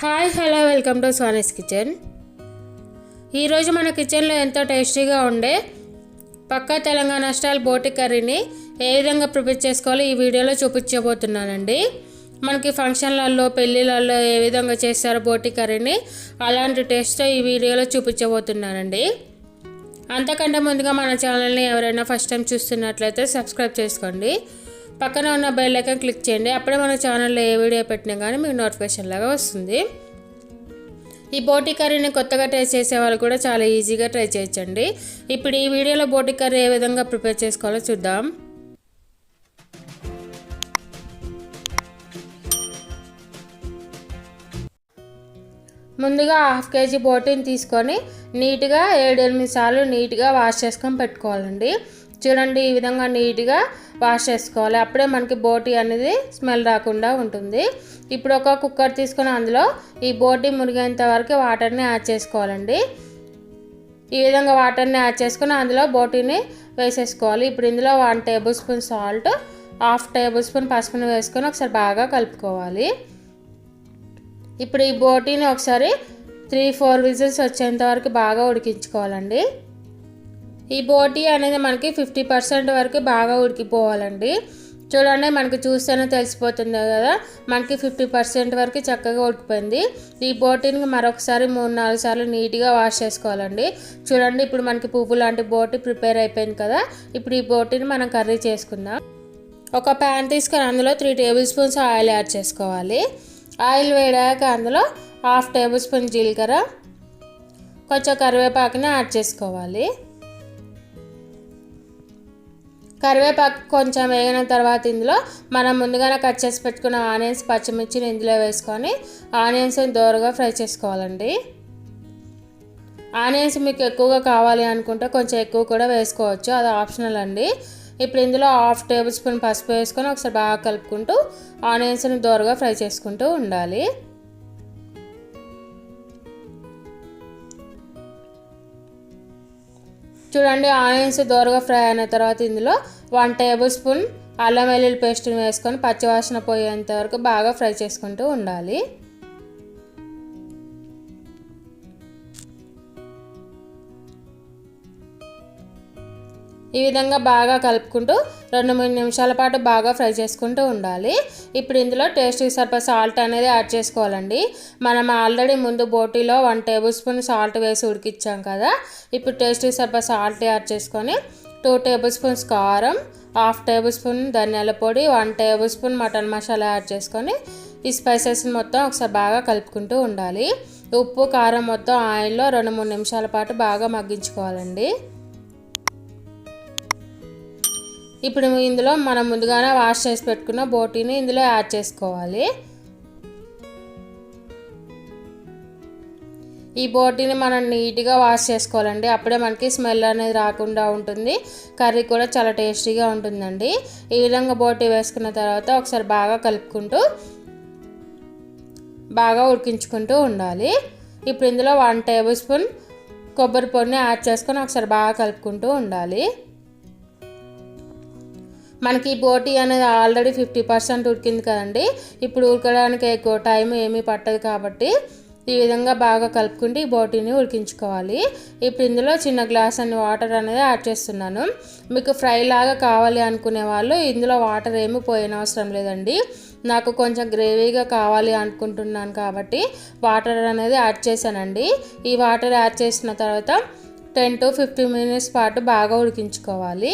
Hi hello welcome to Soni's kitchen. ఈరోజు మన కిచెన్లో ఎంతో టేస్టీగా ఉండే పక్కా తెలంగాణ స్టైల్ బోటి కర్రీని ఏ విధంగా ప్రిపేర్ చేసుకోవాలో ఈ వీడియోలో చూపించబోతున్నానండి. మనకి ఫంక్షన్లలో పెళ్ళిళ్ళల్లో ఏ విధంగా చేస్తారో బోటి కర్రీని అలాంటి టేస్ట్తో ఈ వీడియోలో చూపించబోతున్నానండి. అంతకంటే ముందుగా మన ఛానల్ని ఎవరైనా ఫస్ట్ టైం చూస్తున్నట్లయితే సబ్స్క్రైబ్ చేసుకోండి. పక్కన ఉన్న బెల్ ఐకాన్ క్లిక్ చేయండి. అప్పుడే మన ఛానల్లో ఏ వీడియో పెట్టినా కానీ మీకు నోటిఫికేషన్ లాగా వస్తుంది. ఈ బోటి కర్రీని కొత్తగా ట్రై చేసే వాళ్ళు కూడా చాలా ఈజీగా ట్రై చేయొచ్చండి. ఇప్పుడు ఈ వీడియోలో బోటి కర్రీ ఏ విధంగా ప్రిపేర్ చేసుకోవాలో చూద్దాం. ముందుగా హాఫ్ కేజీ బోటీని తీసుకొని నీట్గా ఏడు ఎనిమిది సార్లు నీట్గా వాష్ చేసుకొని పెట్టుకోవాలండి. చూడండి ఈ విధంగా నీట్గా వాష్ చేసుకోవాలి. అప్పుడే మనకి బోటీ అనేది స్మెల్ రాకుండా ఉంటుంది. ఇప్పుడు ఒక కుక్కర్ తీసుకొని అందులో ఈ బోటీ మురిగేంత వరకు వాటర్ని యాడ్ చేసుకోవాలండి. ఈ విధంగా వాటర్ని యాడ్ చేసుకొని అందులో బోటీని వేసేసుకోవాలి. ఇప్పుడు ఇందులో one tablespoon salt half tablespoon పసుపుని వేసుకొని ఒకసారి బాగా కలుపుకోవాలి. ఇప్పుడు ఈ బోటీని ఒకసారి త్రీ ఫోర్ విజిల్స్ వచ్చేంత వరకు బాగా ఉడికించుకోవాలండి. ఈ బోటీ అనేది మనకి ఫిఫ్టీ పర్సెంట్ వరకు బాగా ఉడికిపోవాలండి. చూడండి మనకి చూస్తేనే తెలిసిపోతుంది కదా. మనకి ఫిఫ్టీ పర్సెంట్ వరకు చక్కగా ఉడికిపోయింది. ఈ బోటీని మరొకసారి మూడు నాలుగు సార్లు నీట్గా వాష్ చేసుకోవాలండి. చూడండి ఇప్పుడు మనకి పువ్వు లాంటి బోటీ ప్రిపేర్ అయిపోయింది కదా. ఇప్పుడు ఈ బోటీని మనం కర్రీ చేసుకుందాం. ఒక ప్యాన్ తీసుకొని అందులో three tablespoons oil add చేసుకోవాలి. ఆయిల్ వేడాక అందులో హాఫ్ టేబుల్ స్పూన్ జీలకర్ర కొంచెం కరివేపాకుని యాడ్ చేసుకోవాలి. కరివేపాకు కొంచెం వేగిన తర్వాత ఇందులో మనం ముందుగానే కట్ చేసి పెట్టుకున్న ఆనియన్స్ పచ్చిమిర్చిని ఇందులో వేసుకొని ఆనియన్స్ దోరగా ఫ్రై చేసుకోవాలండి. ఆనియన్స్ మీకు ఎక్కువగా కావాలి అనుకుంటే కొంచెం ఎక్కువ కూడా వేసుకోవచ్చు అది ఆప్షనల్ అండి. ఇప్పుడు ఇందులో హాఫ్ టేబుల్ స్పూన్ పసుపు వేసుకొని ఒకసారి బాగా కలుపుకుంటూ ఆనియన్స్ని దోరగా ఫ్రై చేసుకుంటూ ఉండాలి. చూడండి ఆనియన్స్ దోరగా ఫ్రై అయిన తర్వాత ఇందులో వన్ టేబుల్ స్పూన్ అల్లం వెల్లుల్లి పేస్ట్ని వేసుకొని పచ్చివాసన పోయేంత వరకు బాగా ఫ్రై చేసుకుంటూ ఉండాలి. ఈ విధంగా బాగా కలుపుకుంటూ రెండు మూడు నిమిషాల పాటు బాగా ఫ్రై చేసుకుంటూ ఉండాలి. ఇప్పుడు ఇందులో టేస్ట్కి సరిపడా సాల్ట్ అనేది యాడ్ చేసుకోవాలండి. మనం ఆల్రెడీ ముందు బోటీలో వన్ టేబుల్ స్పూన్ సాల్ట్ వేసి ఉడికిచ్చాం కదా. ఇప్పుడు టేస్ట్కి సరిపడా సాల్ట్ యాడ్ చేసుకొని టూ టేబుల్ స్పూన్స్ కారం హాఫ్ టేబుల్ స్పూన్ ధనియాల పొడి one tablespoon mutton masala add చేసుకొని ఈ స్పైసెస్ మొత్తం ఒకసారి బాగా కలుపుకుంటూ ఉండాలి. ఉప్పు కారం మొత్తం ఆయిల్లో రెండు మూడు నిమిషాల పాటు బాగా మగ్గించుకోవాలండి. ఇప్పుడు ఇందులో మనం ముందుగానే వాష్ చేసి పెట్టుకున్న బోటీని ఇందులో యాడ్ చేసుకోవాలి. ఈ బోటీని మనం నీట్గా వాష్ చేసుకోవాలండి. అప్పుడే మనకి స్మెల్ అనేది రాకుండా ఉంటుంది. కర్రీ కూడా చాలా టేస్టీగా ఉంటుందండి. ఈ విధంగా బోటీ వేసుకున్న తర్వాత ఒకసారి బాగా కలుపుకుంటూ బాగా ఉడికించుకుంటూ ఉండాలి. ఇప్పుడు ఇందులో వన్ టేబుల్ స్పూన్ కొబ్బరి పొడిని యాడ్ చేసుకొని ఒకసారి బాగా కలుపుకుంటూ ఉండాలి. మనకి బోటీ అనేది ఆల్రెడీ ఫిఫ్టీ పర్సెంట్ ఉడికింది కదండి. ఇప్పుడు ఉడకడానికి ఎక్కువ టైం ఏమీ పట్టదు కాబట్టి ఈ విధంగా బాగా కలుపుకుంటే ఈ బోటీని ఉడికించుకోవాలి. ఇప్పుడు ఇందులో చిన్న గ్లాస్ అని వాటర్ అనేది యాడ్ చేస్తున్నాను. మీకు ఫ్రై లాగా కావాలి అనుకునే వాళ్ళు ఇందులో వాటర్ ఏమీ పోయిన అవసరం లేదండి. నాకు కొంచెం గ్రేవీగా కావాలి అనుకుంటున్నాను కాబట్టి వాటర్ అనేది యాడ్ చేశానండి. ఈ వాటర్ యాడ్ చేసిన తర్వాత టెన్ టు ఫిఫ్టీన్ మినిట్స్ పాటు బాగా ఉడికించుకోవాలి.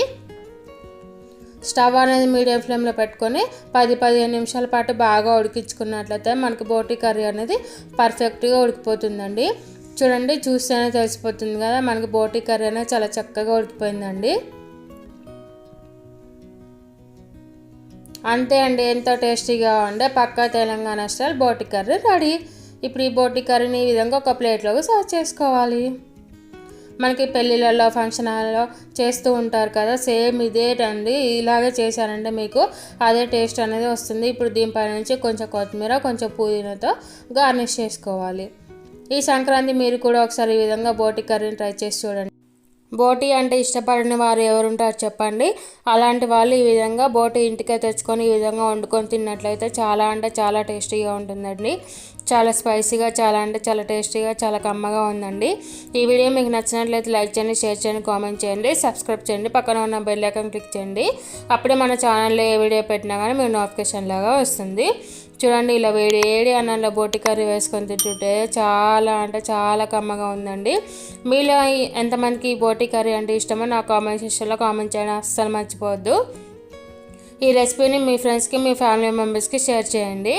స్టవ్ అనేది మీడియం ఫ్లేమ్లో పెట్టుకొని పది పదిహేను నిమిషాల పాటు బాగా ఉడికించుకున్నట్లయితే మనకి బోటి కర్రీ అనేది పర్ఫెక్ట్గా ఉడికిపోతుందండి. చూడండి చూస్తేనే తెలిసిపోతుంది కదా మనకి బోటి కర్రీ అనేది చాలా చక్కగా ఉడికిపోయిందండి. అంతే అండి ఎంతో టేస్టీగా ఉండే పక్కా తెలంగాణ స్టైల్ బోటి కర్రీ రెడీ. ఇప్పుడు ఈ బోటి కర్రీని ఈ విధంగా ఒక ప్లేట్లోకి సర్వ్ చేసుకోవాలి. మనకి పెళ్ళిళ్ళలో ఫంక్షన్ హాల్లో చేస్తూ ఉంటారు కదా సేమ్ ఇదే రండి ఇలాగే చేశారంటే మీకు అదే టేస్ట్ అనేది వస్తుంది. ఇప్పుడు దీనిపై నుంచి కొంచెం కొత్తిమీర కొంచెం పుదీనాతో గార్నిష్ చేసుకోవాలి. ఈ సంక్రాంతి మీరు కూడా ఒకసారి ఈ విధంగా బోటి కర్రీని ట్రై చేసి చూడండి. బోటి అంటే ఇష్టపడని వారు ఎవరుంటారు చెప్పండి. అలాంటి వాళ్ళు ఈ విధంగా బోటి ఇంటికే తెచ్చుకొని ఈ విధంగా వండుకొని తిన్నట్లయితే చాలా అంటే చాలా టేస్టీగా ఉంటుందండి. చాలా స్పైసీగా చాలా అంటే చాలా టేస్టీగా చాలా కమ్మగా ఉందండి. ఈ వీడియో మీకు నచ్చినట్లయితే లైక్ చేయండి షేర్ చేయండి కామెంట్ చేయండి సబ్స్క్రైబ్ చేయండి. పక్కన ఉన్న బెల్ ఐకాన్ క్లిక్ చేయండి. అప్పుడే మన ఛానల్లో ఏ వీడియో పెట్టినా కానీ మీకు నోటిఫికేషన్ లాగా వస్తుంది. చూడండి ఇలా వేడి వేడి అన్నంలో బోటి కర్రీ వేసుకొని తింటుంటే చాలా అంటే చాలా కమ్మగా ఉందండి. మీలో ఎంతమందికి ఈ బోటి కర్రీ అంటే ఇష్టమో నా కామెంట్ సెక్షన్లో కామెంట్ చేయడం. అస్సలు మర్చిపోవద్దు. ఈ రెసిపీని మీ ఫ్రెండ్స్కి మీ ఫ్యామిలీ మెంబర్స్కి షేర్ చేయండి.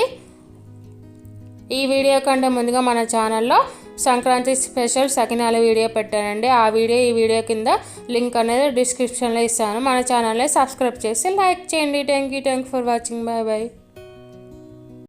ఈ వీడియో కంటే ముందుగా మన ఛానల్లో సంక్రాంతి స్పెషల్ సకినాల వీడియో పెట్టానండి. ఆ వీడియో ఈ వీడియో కింద లింక్ అనేది డిస్క్రిప్షన్లో ఇస్తాను. మన ఛానల్ని సబ్స్క్రైబ్ చేసి లైక్ చేయండి. Thank you thank for watching bye bye